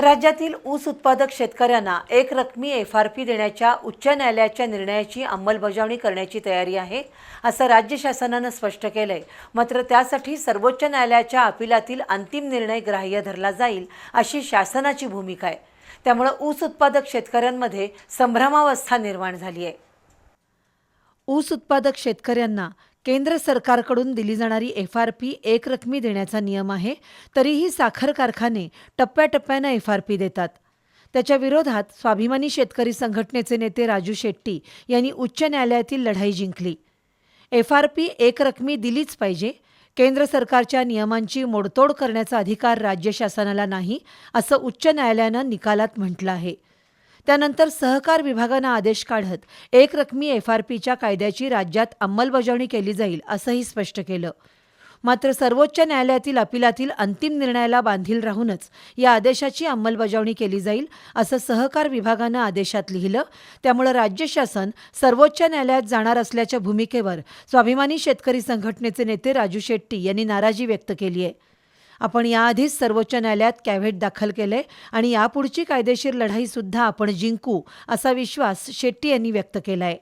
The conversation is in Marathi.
राज्यातील ऊस उत्पादक शेतकऱ्यांना एक रकमी एफ आर पी देण्याच्या उच्च न्यायालयाच्या निर्णयाची अंमलबजावणी करण्याची तयारी आहे असं राज्य शासनानं स्पष्ट केलंय. मात्र त्यासाठी सर्वोच्च न्यायालयाच्या अपिलातील अंतिम निर्णय ग्राह्य धरला जाईल अशी शासनाची भूमिका आहे. त्यामुळं ऊस उत्पादक शेतकऱ्यांमध्ये संभ्रमावस्था निर्माण झाली आहे. ऊस उत्पादक शेतकऱ्यांना केंद्र सरकारकडून दिली जाणारी एफ आर पी एकरकमी देण्याचा नियम आहे तरीही साखर कारखाने टप्प्याटप्प्यानं एफ आर पी देतात. त्याच्या विरोधात स्वाभिमानी शेतकरी संघटनेचे नेते राजू शेट्टी यांनी उच्च न्यायालयातील लढाई जिंकली. एफ आर पी एकरकमी दिलीच पाहिजे केंद्र सरकारच्या नियमांची मोडतोड करण्याचा अधिकार राज्य शासनाला नाही असं उच्च न्यायालयानं निकालात म्हटलं आहे. त्यानंतर सहकार विभागानं आदेश काढत एक रकमी एफ आर पीच्या कायद्याची राज्यात अंमलबजावणी केली जाईल असंही स्पष्ट केलं. मात्र सर्वोच्च न्यायालयातील अपिलातील अंतिम निर्णयाला बांधील राहूनच या आदेशाची अंमलबजावणी केली जाईल असं सहकार विभागानं आदेशात लिहिलं. त्यामुळे राज्य शासन सर्वोच्च न्यायालयात जाणार असल्याच्या भूमिकेवर स्वाभिमानी शेतकरी संघटनेचे नेते राजू शेट्टी यांनी नाराजी व्यक्त केली आहे आपण याआधीच सर्वोच्च न्यायालयात कॅव्हेट दाखल केलंय आणि यापुढची कायदेशीर लढाईसुद्धा आपण जिंकू असा विश्वास शेट्टी यांनी व्यक्त केलाय.